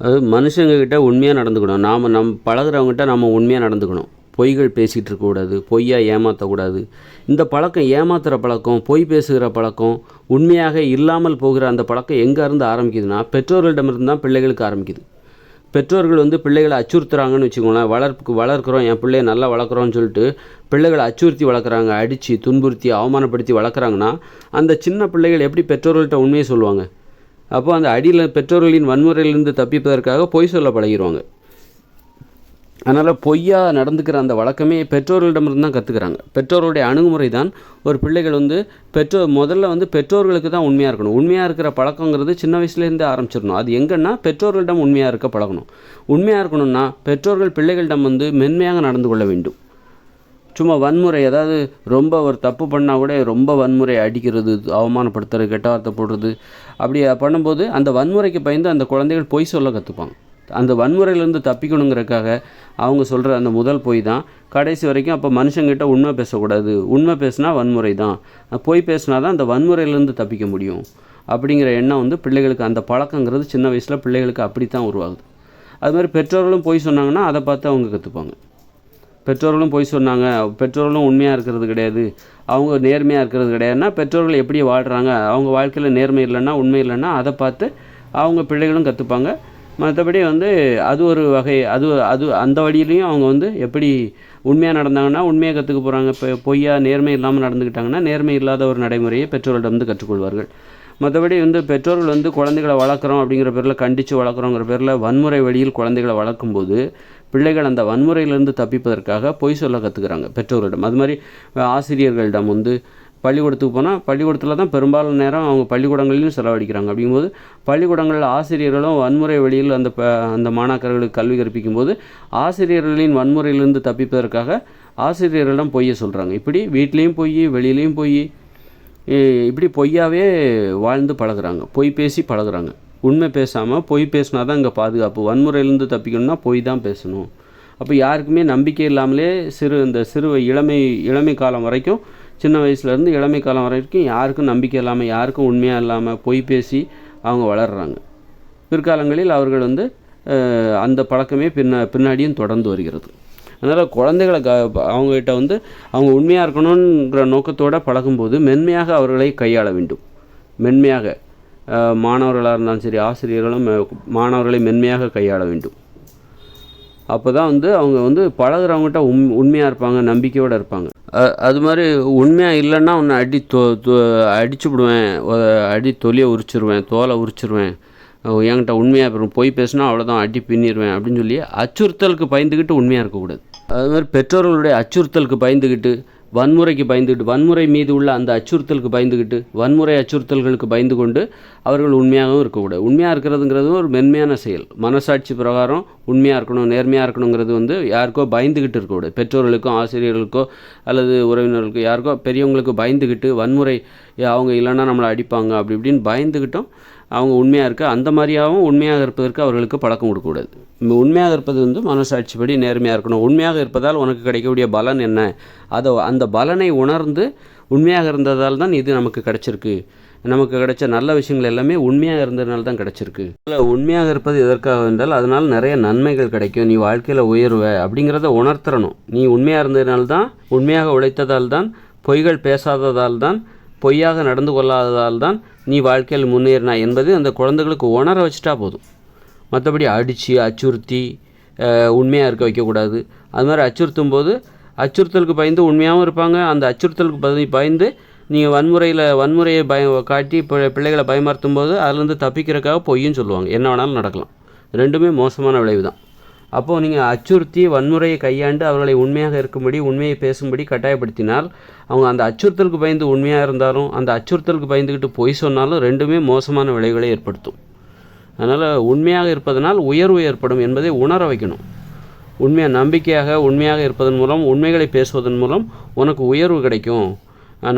அது மனுஷங்கக்கிட்ட உண்மையாக நடந்துக்கணும். நாம் நம் பழகுறவங்ககிட்ட நம்ம உண்மையாக நடந்துக்கணும். பொய்கள் பேசிகிட்டு இருக்கக்கூடாது பொய்யாக ஏமாற்றக்கூடாது இந்த பழக்கம் ஏமாத்துகிற பழக்கம் பொய் பேசுகிற பழக்கம் உண்மையாக இல்லாமல் போகிற அந்த பழக்கம் எங்கே இருந்து ஆரம்பிக்குதுன்னா பெற்றோர்களிடமிருந்து தான் பிள்ளைகளுக்கு ஆரம்பிக்குது. பெற்றோர்கள் வந்து பிள்ளைகளை அச்சுறுத்துறாங்கன்னு வச்சுக்கோங்களேன் வளர்ப்புக்கு வளர்க்குறோம் என் பிள்ளையை நல்லா வளர்க்குறோன்னு சொல்லிட்டு பிள்ளைகளை அச்சுறுத்தி வளர்க்குறாங்க அடித்து துன்புறுத்தி அவமானப்படுத்தி வளர்க்குறாங்கன்னா அந்த சின்ன பிள்ளைகள் எப்படி பெற்றோர்கள்ட்ட உண்மையை சொல்லுவாங்க? அப்போ அந்த அடியில் பெற்றோர்களின் வன்முறையிலிருந்து தப்பிப்பதற்காக பொய் சொல்ல பழகிடுவாங்க அதனால் பொய்யாக நடந்துக்கிற அந்த வழக்கமே பெற்றோர்களிடமிருந்து தான் கற்றுக்குறாங்க பெற்றோருடைய அணுகுமுறை தான் ஒரு பிள்ளைகள் வந்து பெற்றோர் முதல்ல வந்து பெற்றோர்களுக்கு தான் உண்மையாக இருக்கணும். உண்மையாக இருக்கிற பழக்கங்கிறது சின்ன வயசுலேருந்தே ஆரம்பிச்சிடணும். அது எங்கன்னா பெற்றோர்களிடம் உண்மையாக இருக்க பழகணும். உண்மையாக இருக்கணும்னா பெற்றோர்கள் பிள்ளைகளிடம் வந்து மென்மையாக நடந்து கொள்ள வேண்டும். சும்மா வன்முறை அதாவது ரொம்ப ஒரு தப்பு பண்ணால் கூட ரொம்ப வன்முறை அடிக்கிறது அவமானப்படுத்துறது கெட்ட வார்த்தை போடுறது அப்படி பண்ணும்போது அந்த வன்முறைக்கு பயந்து அந்த குழந்தைகள் பொய் சொல்ல கற்றுப்பாங்க அந்த வன்முறையிலேருந்து தப்பிக்கணுங்கிறதுக்காக அவங்க சொல்கிற அந்த முதல் பொய் தான். கடைசி வரைக்கும் அப்போ மனுஷங்கிட்ட உண்மை பேசக்கூடாது. உண்மை பேசினா வன்முறை தான். பொய் பேசினா தான் அந்த வன்முறையிலேருந்து தப்பிக்க முடியும். அப்படிங்கிற எண்ணம் வந்து பிள்ளைகளுக்கு அந்த பழக்கங்கிறது சின்ன வயசில் பிள்ளைகளுக்கு அப்படி தான் உருவாகுது. அது மாதிரி பெற்றோர்களும் பொய் சொன்னாங்கன்னா அதை பார்த்து அவங்க கற்றுப்பாங்க பெற்றோர்களும் பொய் சொன்னாங்க பெற்றோர்களும் உண்மையாக இருக்கிறது கிடையாது. அவங்க நேர்மையாக இருக்கிறது கிடையாதுன்னா பெற்றோர்கள் எப்படி வாழ்கிறாங்க அவங்க வாழ்க்கையில் நேர்மை இல்லைன்னா உண்மை இல்லைன்னா அதை பார்த்து அவங்க பிள்ளைகளும் கற்றுப்பாங்க மற்றபடி வந்து அது ஒரு வகை அது அது அந்த வழியிலையும் அவங்க வந்து எப்படி உண்மையாக நடந்தாங்கன்னா உண்மையாக கற்றுக்க போகிறாங்க இப்போ பொய்யா நேர்மை இல்லாமல் நடந்துக்கிட்டாங்கன்னா நேர்மை இல்லாத ஒரு நடைமுறையை பெற்றோர்களிடம் வந்து கற்றுக்கொள்வார்கள். மற்றபடி வந்து பெற்றோர்கள் வந்து குழந்தைகளை வளர்க்குறோம் அப்படிங்கிற பேரில் கண்டித்து வளர்க்குறோங்கிற பேரில் வன்முறை வழியில் குழந்தைகளை வளர்க்கும்போது பிள்ளைகள் அந்த வன்முறையிலேருந்து தப்பிப்பதற்காக பொய் சொல்ல கற்றுக்குறாங்க பெற்றோர்களிடம். அது மாதிரி ஆசிரியர்களிடம் வந்து பள்ளிக்கூடத்துக்கு போனால் பள்ளிக்கூடத்தில் தான் பெரும்பாலும் நேரம் அவங்க பள்ளிக்கூடங்களிலும் செலவழிக்கிறாங்க. அப்படிங்கும்போது பள்ளிக்கூடங்களில் ஆசிரியர்களும் வன்முறை வழியில் அந்த ப அந்த மாணாக்கர்களுக்கு கல்வி கற்பிக்கும்போது ஆசிரியர்களின் வன்முறையிலிருந்து தப்பிப்பதற்காக ஆசிரியர்களிடம் பொய்யை சொல்கிறாங்க இப்படி வீட்லேயும் பொய் வெளியிலையும் பொய் இப்படி பொய்யாவே வாழ்ந்து பழகுறாங்க. பொய் பேசி பழகுறாங்க. உண்மை பேசாமல் பொய் பேசினா தான் இங்கே பாதுகாப்பு. வன்முறையிலேருந்து தப்பிக்கணும்னா பொய் தான் பேசணும். அப்போ யாருக்குமே நம்பிக்கை இல்லாமலே சிறு இந்த சிறு இளமை இளமை காலம் வரைக்கும் சின்ன வயசுலேருந்து இளமை காலம் வரைக்கும் யாருக்கும் நம்பிக்கை இல்லாமல் யாருக்கும் உண்மையாக இல்லாமல் பொய் பேசி அவங்க வளர்கிறாங்க பிற்காலங்களில் அவர்கள் வந்து அந்த பழக்கமே பின்ன பின்னாடியும் தொடர்ந்து வருகிறது. அதனால் குழந்தைகளை க அவங்ககிட்ட வந்து அவங்க உண்மையாக இருக்கணுன்ற நோக்கத்தோடு பழகும்போது மென்மையாக அவர்களை கையாள வேண்டும். மென்மையாக மாணவர்களாக இருந்தாலும் சரி ஆசிரியர்களும் மாணவர்களை மென்மையாக கையாள வேண்டும். அப்போ தான் வந்து அவங்க வந்து பழகிறவங்ககிட்ட உண் உண்மையாக இருப்பாங்க நம்பிக்கையோடு இருப்பாங்க. அது மாதிரி உண்மையாக இல்லைன்னா உன்னை அடி தொ அடிச்சு விடுவேன் அடி தொலியை உரிச்சிருவேன் தோலை உரிச்சிருவேன் என்கிட்ட உண்மையாக இருக்கும் பொய் பேசினா அவ்வளோதான் அடி பின்னிடுவேன் அப்படின்னு சொல்லி அச்சுறுத்தலுக்கு பயந்துக்கிட்டு உண்மையாக இருக்கக்கூடாது. அது மாதிரி பெற்றோர்களுடைய அச்சுறுத்தலுக்கு பயந்துக்கிட்டு வன்முறைக்கு பயந்துக்கிட்டு வன்முறை மீது உள்ள அந்த அச்சுறுத்தலுக்கு பயந்துக்கிட்டு வன்முறை அச்சுறுத்தல்களுக்கு பயந்து கொண்டு அவர்கள் உண்மையாகவும் இருக்கக்கூடாது. உண்மையாக இருக்கிறதுங்கிறது ஒரு மென்மையான செயல். மனசாட்சி பிரகாரம் உண்மையாக இருக்கணும் நேர்மையாக இருக்கணுங்கிறது வந்து யாருக்கோ பயந்துக்கிட்டு இருக்கக்கூடாது. பெற்றோர்களுக்கோ ஆசிரியர்களுக்கோ அல்லது உறவினர்களுக்கோ யாருக்கோ பெரியவங்களுக்கு பயந்துக்கிட்டு வன்முறை அவங்க இல்லைன்னா நம்மளை அடிப்பாங்க அப்படி இப்படின்னு பயந்துக்கிட்டோம் அவங்க உண்மையாக இருக்க அந்த மாதிரியாகவும் உண்மையாக இருப்பதற்கு அவர்களுக்கு பழக்கம் கொடுக்கக்கூடாது. உண்மையாக இருப்பது வந்து மனசாட்சிப்படி நேர்மையாக இருக்கணும். உண்மையாக இருப்பதால் உனக்கு கிடைக்கக்கூடிய பலன் என்ன? அதை அந்த பலனை உணர்ந்து உண்மையாக இருந்ததால் தான் இது நமக்கு கிடச்சிருக்கு. நமக்கு கிடைச்ச நல்ல விஷயங்கள் எல்லாமே உண்மையாக இருந்ததுனால தான் கிடச்சிருக்கு. அதில் உண்மையாக இருப்பது எதற்காக என்றால் அதனால் நிறைய நன்மைகள் கிடைக்கும். நீ வாழ்க்கையில் உயர்வ அப்படிங்கிறத உணர்த்தரணும் நீ உண்மையாக இருந்ததுனால தான் உண்மையாக உழைத்ததால் தான் பொய்கள் பேசாததால் தான் பொய்யாக நடந்து கொள்ளாததால் தான் நீ வாழ்க்கையில் முன்னேறினா என்பது அந்த குழந்தைகளுக்கு உணர வச்சுட்டா போதும். மற்றபடி அடித்து அச்சுறுத்தி உண்மையாக இருக்க வைக்கக்கூடாது. அது மாதிரி அச்சுறுத்தும் போது அச்சுறுத்தலுக்கு பயந்து உண்மையாகவும் இருப்பாங்க. அந்த அச்சுறுத்தலுக்கு பதி பயந்து நீங்கள் வன்முறையில் வன்முறையை பய காட்டி பிள்ளைகளை பயமுறுத்தும் போது அதுலேருந்து தப்பிக்கிறதுக்காக பொய்யும் சொல்லுவாங்க. என்ன வேணாலும் நடக்கலாம். ரெண்டுமே மோசமான விளைவு தான் அப்போது நீங்கள் அச்சுறுத்தி வன்முறையை கையாண்டு அவர்களை உண்மையாக இருக்கும்படி உண்மையை பேசும்படி கட்டாயப்படுத்தினால் அவங்க அந்த அச்சுறுத்தலுக்கு பயந்து உண்மையாக இருந்தாலும் அந்த அச்சுறுத்தலுக்கு பயந்துக்கிட்டு பொய் சொன்னாலும் ரெண்டுமே மோசமான விளைவுகளை ஏற்படுத்தும். அதனால் உண்மையாக இருப்பதனால் உயர்வு ஏற்படும் என்பதை உணர வைக்கணும். உண்மையாக நம்பிக்கையாக உண்மையாக இருப்பதன் மூலம் உண்மைகளை பேசுவதன் மூலம் உனக்கு உயர்வு கிடைக்கும்.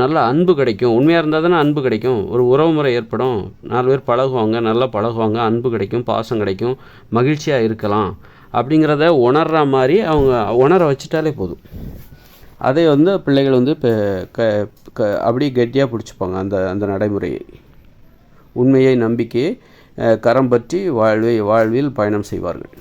நல்ல அன்பு கிடைக்கும். உண்மையாக இருந்தால் தானே அன்பு கிடைக்கும். ஒரு உறவு முறை ஏற்படும். நாலு பேர் பழகுவாங்க நல்லா பழகுவாங்க அன்பு கிடைக்கும் பாசம் கிடைக்கும் மகிழ்ச்சியாக இருக்கலாம். அப்படிங்கிறத உணர்கிற மாதிரி அவங்க உணர வச்சுட்டாலே போதும். அதை வந்து பிள்ளைகள் வந்து இப்போ க க அப்படியே கெட்டியாக பிடிச்சிப்பாங்க அந்த அந்த நடைமுறையை. உண்மையை நம்பிக்கையை கரம் பற்றி வாழ்வை வாழ்வில் பயணம் செய்வார்கள்.